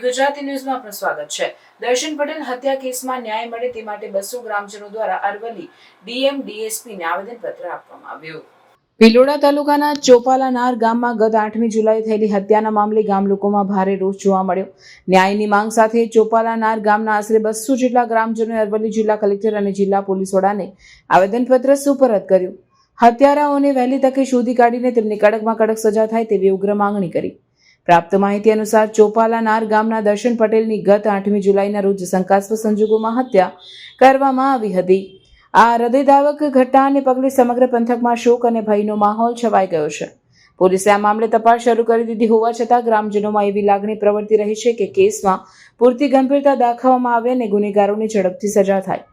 ગુજરાતી ન્યૂઝમાં આપનું સ્વાગત છે. દર્શન પટેલ હત્યા કેસમાં ન્યાય મળે તે માટે બસો ગ્રામજનો દ્વારા અરવલ્લી ડીએમ ડીએસપીને આવેદનપત્ર આપવામાં આવ્યું. ભિલોડા તાલુકાના ચોપાલાનાર ગામમાં ગત આઠમી જુલાઈ થયેલી હત્યાના મામલે ગામ લોકોમાં ભારે રોષ જોવા મળ્યો. ન્યાયની માંગ સાથે ચોપાલાનાર ગામના આશરે બસો જેટલા ગ્રામજનોએ અરવલ્લી જિલ્લા કલેક્ટર અને જિલ્લા પોલીસ વડાને આવેદનપત્ર સુપરત કર્યું. હત્યારાઓને વહેલી તકે શોધી કાઢીને તેમની કડકમાં કડક સજા થાય તેવી ઉગ્ર માંગણી કરી. પ્રાપ્ત માહિતી અનુસાર ચોપાલાનાર ગામના દર્શન પટેલની ગત આઠમી જુલાઈના રોજ શંકાસ્પદ સંજોગોમાં હત્યા કરવામાં આવી હતી. આ હૃદયદાવક ઘટનાને પગલે સમગ્ર પંથકમાં શોક અને ભયનો માહોલ છવાઈ ગયો છે. પોલીસે આ મામલે તપાસ શરૂ કરી દીધી હોવા છતાં ગ્રામજનોમાં એવી લાગણી પ્રવર્તી રહી છે કે કેસમાં પૂરતી ગંભીરતા દાખવવામાં આવે અને ગુનેગારોની ઝડપથી સજા થાય.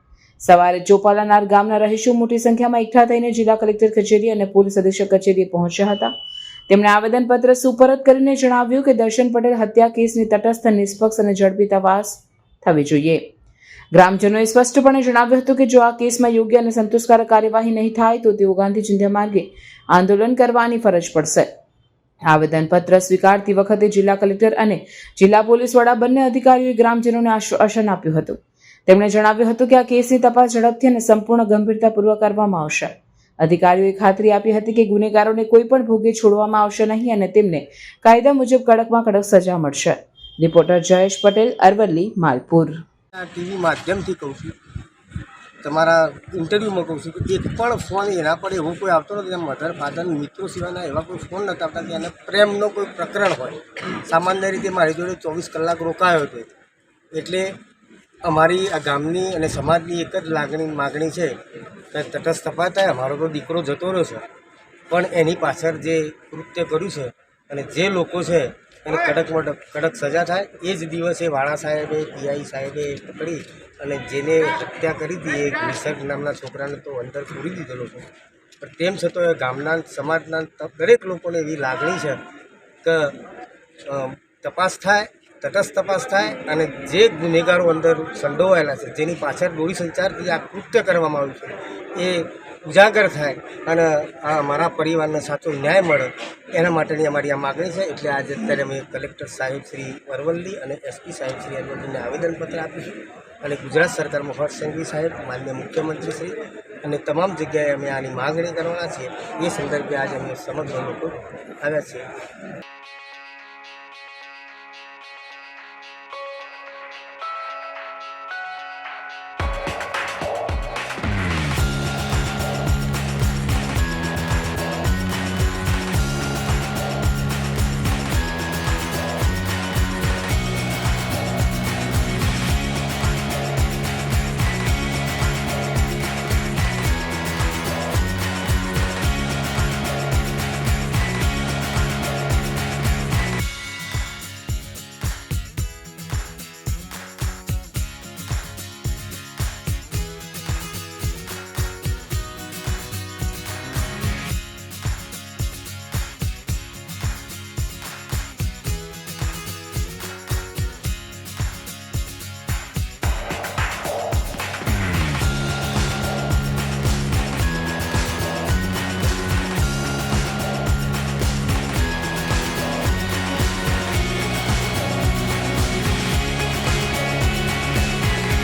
સવારે ચોપાલાનાર ગામના રહીશો મોટી સંખ્યામાં એકઠા થઈને જિલ્લા કલેક્ટર કચેરી અને પોલીસ અધિક્ષક કચેરીએ પહોંચ્યા હતા. તેમણે આવેદનપત્ર સુપરત કરીને જણાવ્યું કે દર્શન પટેલ હત્યા કેસની તટસ્થ, નિષ્પક્ષ અને ઝડપી તપાસ થવી જોઈએ. ગ્રામજનોએ સ્પષ્ટપણે જણાવ્યું હતું કે જો આ કેસમાં યોગ્ય અને સંતોષકારક કાર્યવાહી નહીં થાય, તો તેઓ ગાંધી ચિંધ્યા માર્ગે આંદોલન કરવાની ફરજ પડશે. આવેદનપત્ર સ્વીકારતી વખતે જિલ્લા કલેક્ટર અને જિલ્લા પોલીસ વડા બંને અધિકારીઓએ ગ્રામજનોને આશ્વાસન આપ્યું હતું. તેમણે જણાવ્યું હતું કે આ કેસની તપાસ ઝડપથી અને સંપૂર્ણ ગંભીરતાપૂર્વક કરવામાં આવશે. અધિકારીઓએ ખાતરી આપી હતી કે ગુનેગારોને કોઈ પણ ભોગે છોડવામાં આવશે નહીં અને તેમને કાયદા મુજબ કડકમાં કડક સજા મળશે. રિપોર્ટર જયેશ પટેલ, અરવલ્લી, માલપુર. ટીવી માધ્યમથી કહું છું. તમારા ઇન્ટરવ્યૂમાં કહું છું કે એક પણ ફોન એના પર એવો કોઈ આવતો નથી. મધર ફાધર મિત્રો સિવાયના એવા કોઈ ફોન નહોતા આવતા કે એને પ્રેમનો કોઈ પ્રકરણ હોય. સામાન્ય રીતે મારી જોડે ચોવીસ કલાક રોકાયો હતો એટલે અમારી આ ગામની અને સમાજની એક જ લાગણી, માગણી છે કે તટસ્થ થાય અમારો તો દીકરો જતો રહ્યો છે. પણ એની પાછળ જે કૃત્ય કર્યું છે અને જે લોકો છે, એને કડકમાં કડક સજા થાય, એ જ દિવસે વાળા સાહેબે, પીઆઈ સાહેબે પકડી અને જેને હત્યા કરી હતી, એ નિસર્ગ નામના છોકરાને તો અંદર પૂરી દીધેલો છે. પણ તેમ છતાં એ ગામના સમાજના દરેક લોકોને એવી લાગણી છે કે તપાસ થાય, તટસ્થ તપાસ થાય અને જે ગુનેગારો અંદર સંડોવાયેલા છે, જેની પાછળ દોરી સંચારથી આ કૃત્ય કરવામાં આવ્યું છે. એ ઉજાગર થાય અને આ અમારા પરિવારને સાચો ન્યાય મળે, એના માટેની અમારી આ માગણી છે. એટલે આજે અત્યારે અમે કલેક્ટર સાહેબ શ્રી અરવલ્લી અને એસપી સાહેબ શ્રી અરવલ્લીને આવેદનપત્ર આપીશું અને ગુજરાત સરકારમાં હર્ષ સંઘવી સાહેબ, માન્ય મુખ્યમંત્રી શ્રી અને તમામ જગ્યાએ અમે આની માગણી કરવાના છીએ. એ સંદર્ભે આજે અમે સમગ્ર લોકો આવ્યા છીએ.